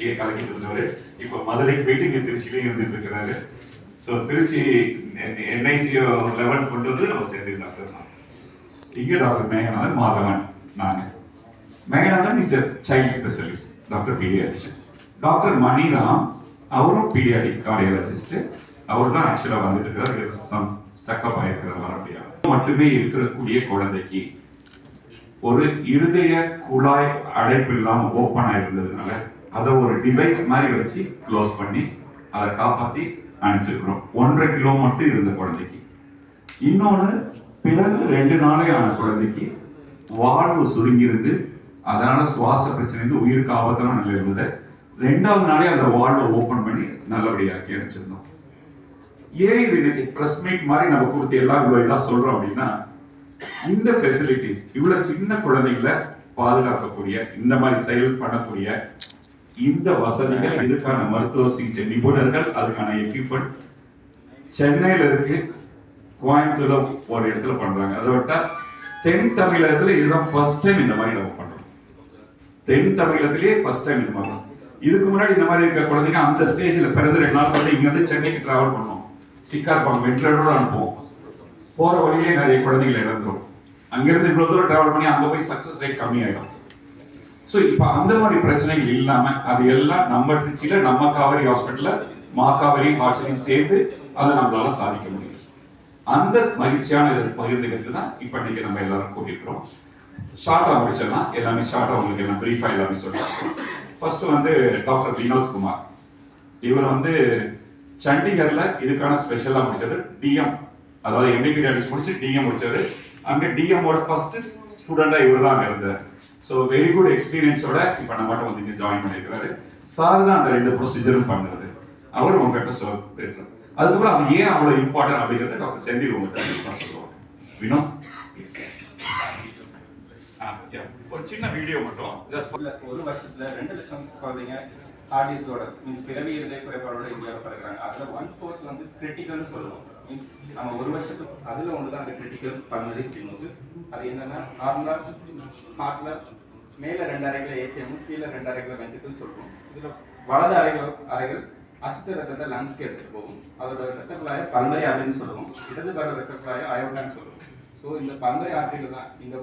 திருச்சியை கலக்கிட்டு இருந்தவர். இப்போ மதுரைக்கு போயிட்டு இங்க திருச்சியிலையும் இருந்துட்டு இருக்கிறாரு. ஸோ திருச்சி என்ஐசியோ லெவல் கொண்டு வந்து நம்ம சேர்ந்து டாக்டர் தான் இங்கே டாக்டர் மேகநாதன் மாதவன் நான். Meganathan is a child specialist doctor pediatrician. Doctor Maniram அவரும் பீடியாடிக் கார்டியாலஜிஸ்ட் அவர் தான் ஆக்சுவலாக வந்துட்டு இருக்கிறார் சம் ஸ்டக்கப் ஆயிருக்கிறார் வரப்படியா மட்டுமே இருக்கக்கூடிய குழந்தைக்கு ஒரு இருதய குழாய் அடைப்பு இல்லாமல் ஓப்பன் ஆயிருந்ததுனால அதை ஒரு டிவைஸ் மாதிரி வச்சு க்ளோஸ் பண்ணி அதை காப்பாற்றி அனுப்பிச்சிருக்கிறோம். ஒன்றரை கிலோ மட்டும் இருந்த குழந்தைக்கு. இன்னொன்று பிறகு ரெண்டு நாளே ஆன குழந்தைக்கு வாழ்வு சுருங்கியிருந்து அதனால சுவாச பிரச்சனை இருந்து உயிருக்கு ஆபத்தான நிலை இருந்தது. ரெண்டாவது நாளே அந்த வாழ்வை ஓப்பன் பண்ணி நல்லபடியாக்கி அனுப்பிச்சிருந்தோம். ஏன் இது இன்னைக்கு ப்ரெஸ் மீட் மாதிரி நம்ம கொடுத்து எல்லா இவ்வளோ இதாக சொல்கிறோம் அப்படின்னா இந்த ஃபெசிலிட்டிஸ் இவ்வளோ சின்ன குழந்தைகளை பாதுகாக்கக்கூடிய இந்த மாதிரி செயல் பண்ணக்கூடிய இந்த வசதிகள் இதுக்கான மருத்துவ சிகிச்சை நிபுணர்கள் அதுக்கான எக்யூப்மெண்ட் சென்னையில இருக்கு. கோயம்புத்தூர்ல ஒரு இடத்துல பண்றாங்க. அதை விட்டா தென் தமிழகத்துல இதுதான் ஃபர்ஸ்ட் டைம் இந்த மாதிரி நம்ம பண்றோம். தென் தமிழகத்திலேயே ஃபர்ஸ்ட் டைம் இந்த மாதிரி. இதுக்கு முன்னாடி இந்த மாதிரி இருக்க குழந்தைங்க அந்த ஸ்டேஜ்ல பிறந்து ரெண்டு நாள் வந்து இங்க இருந்து சென்னைக்கு டிராவல் பண்ணோம். சிக்கா இருப்பாங்க வெற்றியோட அனுப்புவோம் போற வழியிலே நிறைய குழந்தைகள் இறந்துரும். அங்கிருந்து இவ்வளவு தூரம் டிராவல் பண்ணி அங்க போய் சக்சஸ் ரேட் கம்மி ஸோ இப்போ அந்த மாதிரி பிரச்சனைகள் இல்லாம அது எல்லாம் நம்ம திருச்சியில நம்ம காவேரி ஹாஸ்பிட்டல்ல மாகாவேரி ஹாஸ்பிட்டல் சேர்ந்து அதை நம்மளால சாதிக்க முடியும். அந்த மகிழ்ச்சியான இதை பகிர்ந்துக்கிறது தான் இப்போ இன்னைக்கு நம்ம எல்லாரும் கூட்டியிருக்கிறோம் ஷார்ட்டா முடிச்சிடலாம். எல்லாமே ஷார்ட்டா உங்களுக்கு எல்லாம் பிரீஃபா எல்லாமே சொல்லியிருக்கோம் ஃபர்ஸ்ட் வந்து டாக்டர் வினோத் குமார். இவர் வந்து சண்டிகர்ல இதுக்கான ஸ்பெஷலாக முடிச்சாரு டிஎம் அதாவது எம்பிபி முடிச்சு டிஎம் முடிச்சாரு. அங்க டிஎம் ஓட ஃபர்ஸ்ட் ஸ்டூடெண்டா இவர் தான் இருந்தார். ஸோ வெரி குட் எக்ஸ்பீரியன்ஸோட இப்போ நம்ம மட்டும் வந்து இங்கே ஜாயின் பண்ணியிருக்கிறாரு சார் தான் அந்த ரெண்டு ப்ரொசீஜரும் பண்ணுறது அவர் உங்ககிட்ட சொல் பேசுறாரு. அதுக்கப்புறம் அது ஏன் அவ்வளோ இம்பார்ட்டன்ட் அப்படிங்கிறத டாக்டர் செந்தில் உங்ககிட்ட சொல்லுவாங்க வினோத்? ஒரு சின்ன வீடியோ மட்டும் ஜஸ்ட் ஒரு வருஷத்துல ரெண்டு லட்சம் குழந்தைங்க ஹார்டிஸோட மீன்ஸ் பிறவி இருதய குறைபாடோட இந்தியாவில் பிறகுறாங்க அதில் ஒன் ஃபோர்த் வந்து கிரிட்டிக்கல்னு சொல்லுவோம். மீன்ஸ் நம்ம ஒரு வருஷத்துக்கு அதில் ஒன்று தான் அந்த கிரிட்டிக்கல் பல்மரி ஸ்டினோசிஸ் அது என்னன்னா நார்மலாக ஹார்ட்ல மேலே ரெண்டு அறைகளை ஏச்சிஎம் கீழே ரெண்டு அறைகளை வெந்திக்கல் சொல்லுவோம் இதில் வலது அறைகள் அறைகள் அசுத்த ரத்தத்தை லங்ஸ்க்கு எடுத்துகிட்டு போகும். அதோட ரத்த குழாயை பல்மரி ஆர்டரின்னு சொல்லுவோம். இடது பக்க ரத்த குழாயை அயோடான்னு சொல்லுவோம். ஸோ இந்த பல்மரி ஆர்டரியில் தான் இந்த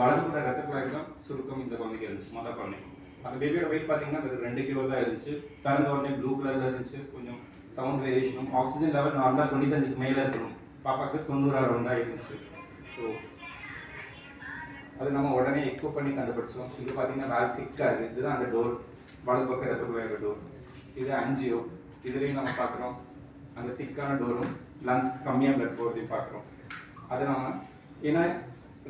வலதுபுற ரத்த குழாய்க்கு தான் சுருக்கம் இந்த குழந்தைக்கு இருந்துச்சு மொதல் குழந்தைக்கு அந்த பேபியோட வெயிட் பார்த்தீங்கன்னா வெறும் ரெண்டு கிலோ தான் இருந்துச்சு. பிறந்த உடனே ப்ளூ கலரில் இருந்துச்சு. கொஞ்சம் சவுண்ட் வேரியேஷனும் ஆக்சிஜன் லெவல் நார்மலாக தொண்ணூத்தஞ்சுக்கு மேலே இருக்கணும். பாப்பாக்கு தொண்ணூறாயிரம் தான் இருந்துச்சு ஸோ அது நம்ம உடனே எக்கோ பண்ணி கண்டுபிடிச்சோம். இது பார்த்தீங்கன்னா வேல் திக்காக இருக்குது இதுதான் அந்த டோர் வலது பக்கம் ரத்த டோர் இது அஞ்சியோ இதுலேயும் நம்ம பார்க்குறோம் அந்த திக்கான டோரும் லங்ஸ் கம்மியாக பிளட் போகிறதையும் பார்க்குறோம் அது நம்ம ஏன்னா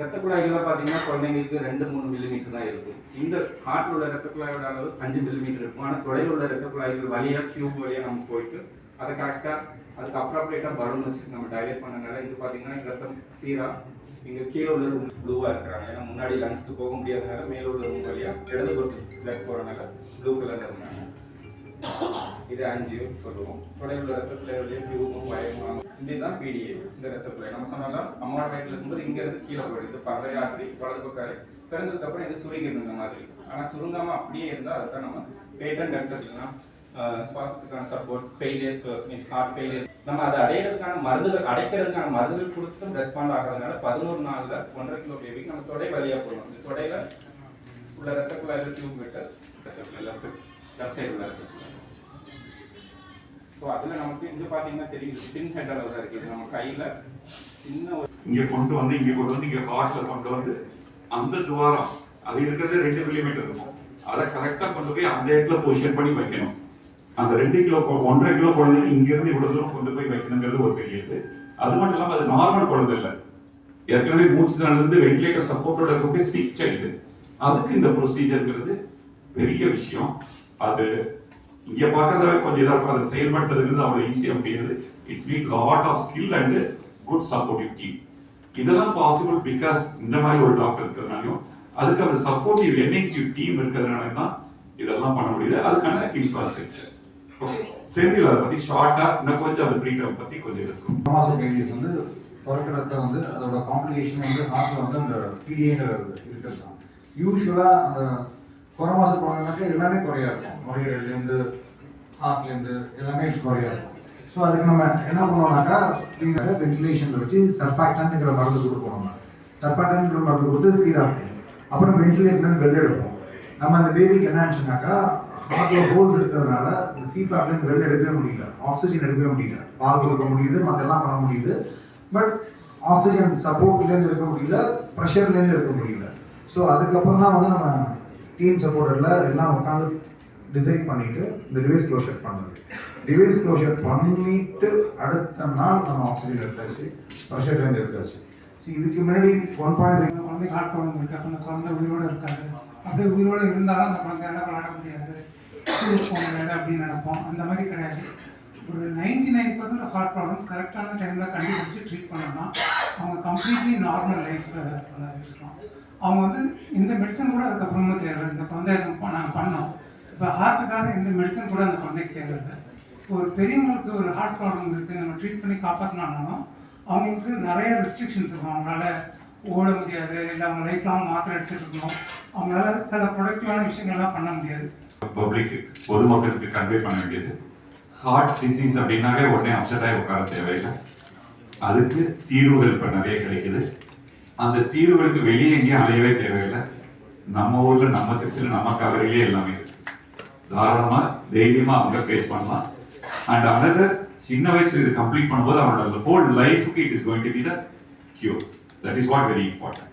ரத்த குழாய்கள்லாம் பார்த்தீங்கன்னா குழந்தைங்களுக்கு ரெண்டு மூணு மில்லிமீட்டர் தான் இருக்கும். இந்த ஹார்ட்ல உள்ள ரத்த குழாயோட அளவு அஞ்சு மில்லிமீட்டர் இருக்கும். ஆனால் தொலைவில் உள்ள ரத்த குழாய்கள் வழியாக டியூப் வழியாக நம்ம போயிட்டு அதை கரெக்டாக அதுக்கு அப்ராப்ரேட்டாக பலூன் வச்சு நம்ம டைலேட் பண்ணனால இது பார்த்தீங்கன்னா ரத்தம் சீராக இங்கே கீழே உள்ள ரூம் ப்ளூவாக இருக்கிறாங்க. ஏன்னா முன்னாடி லங்ஸ்க்கு போக முடியாதனால மேலே உள்ள ரூம் வழியாக இடது பொறுத்து பிளட் போகிறனால ப்ளூ கலரில் இருந்தாங்க இது அஞ்சு சொல்லுவோம். தொடையில் ரத்தத்தில் டியூபும் பயமும் இதுதான் பிடிஏ இந்த ரத்தத்துல நம்ம சொன்னாலும் அம்மாவோட வயிற்றுல இருக்கும்போது இங்க இருந்து கீழே போயிடுது இது பறவை ஆற்றி வலது பக்காரு பிறந்ததுக்கு அப்புறம் இது சுருங்கிடும் இந்த மாதிரி. ஆனா சுருங்காம அப்படியே இருந்தா அதுதான் நம்ம patent ductus சுவாசத்துக்கான support failure means heart failure நம்ம அதை அடையிறதுக்கான மருந்துகள் அடைக்கிறதுக்கான மருந்துகள் கொடுத்தும் ரெஸ்பாண்ட் ஆகிறதுனால பதினோரு நாள்ல ஒன்றரை கிலோ பேபிக்கு நம்ம தொடை வழியா போடணும். இந்த தொடையில உள்ள ரத்த குழாயில டியூப் விட்டு லெஃப்ட் லெஃப்ட் வெப்சைட் உள்ள ஸோ அதில் நமக்கு இங்கே பார்த்தீங்கன்னா தெரியும் ஸ்பின் ஹெட் அளவு தான் இருக்குது நம்ம கையில் சின்ன ஒரு இங்க கொண்டு வந்து இங்கே கொண்டு வந்து இங்க ஹார்ட்ல கொண்டு வந்து அந்த துவாரம் அது இருக்கிறது ரெண்டு மில்லிமீட்டர் இருக்கும். அதை கரெக்டா கொண்டு போய் அந்த இடத்துல பொசிஷன் பண்ணி வைக்கணும். அந்த ரெண்டு கிலோ ஒன்றரை கிலோ குழந்தைங்க இங்க இருந்து இவ்வளவு தூரம் கொண்டு போய் வைக்கணுங்கிறது ஒரு பெரிய இது. அது மட்டும் இல்லாமல் அது நார்மல் குழந்தை இல்ல. ஏற்கனவே மூச்சு இருந்து வெண்டிலேட்டர் சப்போர்ட்டோட இருக்கக்கூடிய சிக் சைல்டு அதுக்கு இந்த ப்ரொசீஜர்ங்கிறது பெரிய விஷயம். அது இங்க பார்க்கறத கொஞ்சம் இதா இருக்கும். அதை செயல்படுத்துறதுங்கிறது அவ்வளவு ஈஸியா முடியாது. It's need lot of skill and good supportive team இதெல்லாம் பாசிபிள் பிகாஸ் இந்த மாதிரி ஒரு டாக்டர் இருக்கிறதுனாலையும் அதுக்கு அந்த சப்போர்ட்டிவ் என்ஐசியூ டீம் இருக்கிறதுனால தான் இதெல்லாம் பண்ண முடியுது. அதுக்கான இன்ஃப்ராஸ்ட்ரக்சர் ஓகே செந்தில் அதை பத்தி ஷார்ட்டா இன்னும் கொஞ்சம் அந்த ப்ரீடம் பத்தி கொஞ்சம் இருக்கும் ட்ராமாசோகைட்டிஸ் வந்து பிறக்கிறத வந்து அதோட காம்ப்ளிகேஷன் வந்து ஹார்ட்ல வந்து அந்த பிடிஏங்கிற இருக்கிறது தான். யூஸ்வலா அந்த குறை மாசம் போனாங்கனாக்கா எல்லாமே குறையா இருக்கும் நுரையீரல்லேருந்து ஹார்ட்லேருந்து எல்லாமே குறையா இருக்கும் ஸோ அதுக்கு நம்ம என்ன பண்ணுவோம்னாக்கா வென்டிலேஷனில் வச்சு சர்ஃபாக்டான்ங்கிற மருந்து கொடுப்போம் நம்ம. சர்ஃபாக்டான்ங்கிற மருந்து கொடுத்து சீராகும் அப்புறம் வென்டிலேட்டர்லேருந்து பெல் எடுப்போம். நம்ம அந்த பேபிக்கு என்ன ஆச்சுனாக்கா ஹார்ட்ல ஹோல்ஸ் இருக்கிறதுனால இந்த சிபாப்லேருந்து வெளில எடுக்கவே முடியல. ஆக்சிஜன் எடுக்கவே முடியல. பால் கொடுக்க முடியுது மற்றெல்லாம் பண்ண முடியுது. பட் ஆக்சிஜன் சப்போர்ட்லேருந்து எடுக்க முடியல ப்ரெஷர்லேருந்து எடுக்க முடியல. ஸோ அதுக்கப்புறம் தான் வந்து நம்ம டீம் சப்போர்ட்டில் எல்லாம் உட்காந்து டிசைட் பண்ணிட்டு இந்த டிவைஸ் க்ளோஷர் பண்ணுறது டிவைஸ் க்ளோஷர் பண்ணிட்டு அடுத்த நாள் நம்ம ஆக்சிஜன் எடுத்தாச்சு ப்ரெஷர்லேருந்து எடுத்தாச்சு. ஸோ இதுக்கு முன்னாடி ஒன் பாயிண்ட் குழந்தை ஹார்ட் ப்ராப்ளம் இருக்கு அந்த குழந்தை உயிரோடு இருக்காது. அப்படியே உயிரோடு இருந்தாலும் அந்த குழந்தையால விளையாட முடியாது. போக முடியாது அப்படின்னு நினைப்போம். அந்த மாதிரி கிடையாது. ஒரு ninety nine percent heart problems கரெக்டான டைமில் கண்டுபிடிச்சு ட்ரீட் பண்ணோம்னா அவங்க கம்ப்ளீட்லி நார்மல் லைஃப் இருக்கலாம். அவங்க வந்து இந்த மெடிசன் கூட அதுக்கப்புறமா தேவை இந்த குழந்தை நாங்கள் பண்ணோம். இப்போ ஹார்ட்டுக்காக இந்த மெடிசன் கூட அந்த குழந்தைக்கு தேவை இப்போ ஒரு பெரியவங்களுக்கு ஒரு ஹார்ட் ப்ராப்ளம் இருக்குது நம்ம ட்ரீட் பண்ணி காப்பாற்றினாலும் அவங்களுக்கு நிறைய ரெஸ்ட்ரிக்ஷன்ஸ் இருக்கும். அவங்களால ஓட முடியாது இல்லை அவங்க லைஃப் லாங் மாத்திரை எடுத்துகிட்டு இருக்கணும். அவங்களால சில ப்ரொடக்டிவான விஷயங்கள்லாம் பண்ண முடியாது. பப்ளிக் பொதுமக்களுக்கு கன்வே பண்ண வேண்டியது ஹார்ட் டிசீஸ் அப்படின்னாவே உடனே அப்செட் ஆகி உட்கார தேவையில்லை. அதுக்கு தீர்வுகள் இப்போ நிறைய கிடைக்குது. அந்த தீர்வுகளுக்கு வெளியே எங்கேயும் அலையவே தேவையில்லை. நம்ம ஊரில் நம்ம திருச்சியில் நம்ம கவரையிலே எல்லாமே இருக்கு. தாராளமாக தைரியமாக அவங்க ஃபேஸ் பண்ணலாம். அண்ட் அனதர் சின்ன வயசுல இது கம்ப்ளீட் பண்ணும்போது அவனோட ஹோல் லைஃபுக்கு it is going to be the cure that is what very important